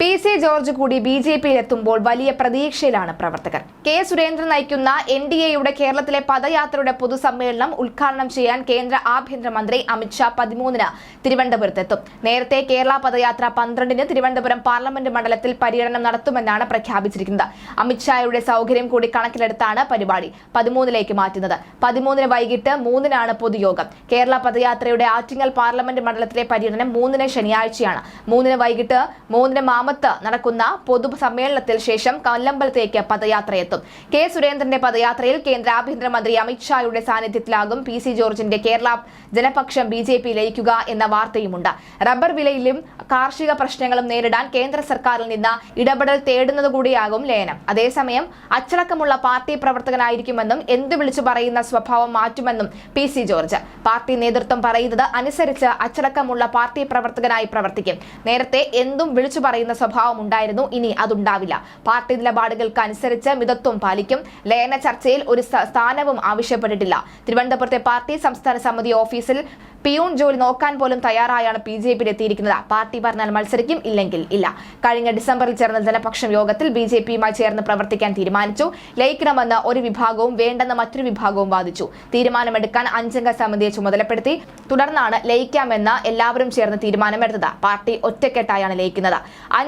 P C George കൂടി B J പിയിലെത്തുമ്പോൾ വലിയ പ്രതീക്ഷയിലാണ് പ്രവർത്തകർ. കെ സുരേന്ദ്രൻ നയിക്കുന്ന എൻ ഡി എയുടെ കേരളത്തിലെ പദയാത്രയുടെ പൊതുസമ്മേളനം ഉദ്ഘാടനം ചെയ്യാൻ കേന്ദ്ര ആഭ്യന്തരമന്ത്രി അമിത്ഷാ പതിമൂന്നിന് തിരുവനന്തപുരത്തെത്തും. നേരത്തെ കേരള പദയാത്ര പന്ത്രണ്ടിന് തിരുവനന്തപുരം പാർലമെന്റ് മണ്ഡലത്തിൽ പര്യടനം നടത്തുമെന്നാണ് പ്രഖ്യാപിച്ചിരിക്കുന്നത്. അമിത്ഷായുടെ സൗകര്യം കൂടി കണക്കിലെടുത്താണ് പരിപാടി പതിമൂന്നിലേക്ക് മാറ്റുന്നത്. പതിമൂന്നിന് വൈകിട്ട് മൂന്നിനാണ് പൊതുയോഗം. കേരള പദയാത്രയുടെ ആറ്റിങ്ങൽ പാർലമെന്റ് മണ്ഡലത്തിലെ പര്യടനം മൂന്നിന് ശനിയാഴ്ചയാണ്. മൂന്നിന് വൈകിട്ട് മൂന്നിന് മാമത്ത് നടക്കുന്ന പൊതുസമ്മേളനത്തിൽ ശേഷം കൊല്ലമ്പലത്തേക്ക് പദയാത്രയെത്തും. കെ സുരേന്ദ്രന്റെ പദയാത്രയിൽ കേന്ദ്ര ആഭ്യന്തരമന്ത്രി അമിത്ഷായുടെ സാന്നിധ്യത്തിലാകും പി സി ജോർജിന്റെ Kerala Janapaksham B J P ലയിക്കുക എന്ന വാർത്തയുമുണ്ട്. റബ്ബർ വിലയിലും കാർഷിക പ്രശ്നങ്ങളും നേരിടാൻ കേന്ദ്ര സർക്കാരിൽ നിന്ന് ഇടപെടൽ തേടുന്നതുകൂടിയാകും ലയനം. അതേസമയം അച്ചടക്കമുള്ള പാർട്ടി പ്രവർത്തകനായിരിക്കുമെന്നും എന്ത് വിളിച്ചു പറയുന്ന സ്വഭാവം മാറ്റുമെന്നും പി സി ജോർജ്. പാർട്ടി നേതൃത്വം പറയുന്നത് അനുസരിച്ച് അച്ചടക്കമുള്ള പാർട്ടി പ്രവർത്തകനായി പ്രവർത്തിക്കും. നേരത്തെ എന്തും വിളിച്ചു പറയുന്ന സ്വഭാവം ഉണ്ടായിരുന്നു ഇനി അതുണ്ടാവില്ല. പാർട്ടി നിലപാടുകൾക്ക് അനുസരിച്ച് മിതത്വം പാലിക്കും. ലയന ചർച്ചയിൽ ഒരു സ്ഥാനവും ആവശ്യപ്പെട്ടിട്ടില്ല. തിരുവനന്തപുരത്തെ പാർട്ടി സംസ്ഥാന സമിതി ഓഫീസിൽ പിയൂൺ ജോലി നോക്കാൻ പോലും തയ്യാറായാണ് ബി ജെ പിയിൽ എത്തിയിരിക്കുന്നത്. പാർട്ടി പറഞ്ഞാൽ മത്സരിക്കും ഇല്ലെങ്കിൽ ഇല്ല. കഴിഞ്ഞ ഡിസംബറിൽ ചേർന്ന ജനപക്ഷം യോഗത്തിൽ ബി ജെ പിയുമായി ചേർന്ന് പ്രവർത്തിക്കാൻ തീരുമാനിച്ചു. ലയിക്കണമെന്ന് ഒരു വിഭാഗവും വേണ്ടെന്ന മറ്റൊരു വിഭാഗവും വാദിച്ചു. തീരുമാനമെടുക്കാൻ അഞ്ചംഗ സമിതിയെ ചുമതലപ്പെടുത്തി തുടർന്നാണ് ലയിക്കാമെന്ന് എല്ലാവരും ചേർന്ന് തീരുമാനമെടുത്തത്. പാർട്ടി ഒറ്റക്കെട്ടായാണ് ലയിക്കുന്നത്.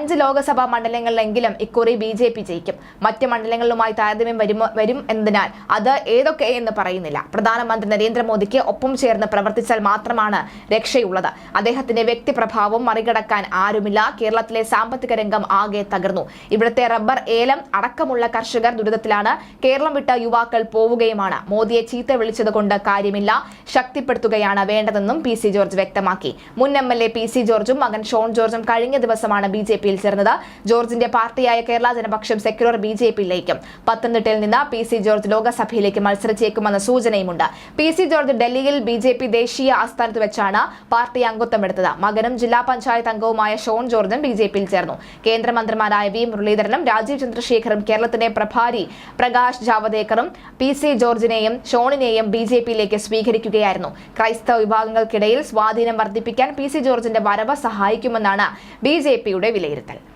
അഞ്ച് ലോക്സഭാ മണ്ഡലങ്ങളിലെങ്കിലും ഇക്കുറി ബി ജെ പി ജയിക്കും. മറ്റ് മണ്ഡലങ്ങളിലുമായി താരതമ്യം വരുമോ വരും എന്നതിനാൽ അത് ഏതൊക്കെ എന്ന് പറയുന്നില്ല. പ്രധാനമന്ത്രി നരേന്ദ്രമോദിക്ക് ഒപ്പം ചേർന്ന് പ്രവർത്തിച്ചാൽ മാത്രമാണ് രക്ഷയുള്ളത്. അദ്ദേഹത്തിന്റെ വ്യക്തിപ്രഭാവം മറികടക്കാൻ ആരുമില്ല. കേരളത്തിലെ സാമ്പത്തിക രംഗം ആകെ തകർന്നു. ഇവിടുത്തെ റബ്ബർ ഏലം അടക്കമുള്ള കർഷകർ ദുരിതത്തിലാണ്. കേരളം വിട്ട യുവാക്കൾ പോവുകയുമാണ്. മോദിയെ ചീത്ത വിളിച്ചതുകൊണ്ട് കാര്യമില്ല. ശക്തിപ്പെടുത്തുകയാണ് വേണ്ടതെന്നും പി സി ജോർജ് വ്യക്തമാക്കി. മുൻ M L A P C ജോർജും മകൻ ഷോൺ ജോർജും കഴിഞ്ഞ ദിവസമാണ് ബി ജെ പിയിൽ ചേർന്നത്. ജോർജിന്റെ പാർട്ടിയായ Kerala Janapaksham secular B J പിയിലേക്കും. പത്തനംതിട്ടയിൽ നിന്ന് പി സി ജോർജ് ലോക്സഭയിലേക്ക് മത്സരിച്ചേക്കുമെന്ന സൂചനയുമുണ്ട്. പി സി ജോർജ് ഡൽഹിയിൽ ബി ജെ പി ദേശീയ ആസ്ഥാനത്ത് വെച്ചാണ് പാർട്ടി അംഗത്വമെടുത്തത് മകനും ജില്ലാ പഞ്ചായത്ത് അംഗവുമായ ഷോൺ ജോർജും ബി ജെ പിയിൽ ചേർന്നു. കേന്ദ്രമന്ത്രിമാരായ വി മുരളീധരനും രാജീവ് ചന്ദ്രശേഖറും കേരളത്തിന്റെ പ്രഭാരി പ്രകാശ് ജാവദേക്കറും പി സി ജോർജിനെയും ഷോണിനെയും ബി ജെ പിയിലേക്ക് സ്വീകരിക്കുകയായിരുന്നു. ക്രൈസ്തവ വിഭാഗങ്ങൾക്കിടയിൽ സ്വാധീനം വർദ്ധിപ്പിക്കാൻ പി സി ജോർജിന്റെ വരവ് സഹായിക്കുമെന്നാണ് ബി ജെ പിയുടെ വിലയിരുത്തൽ. tal.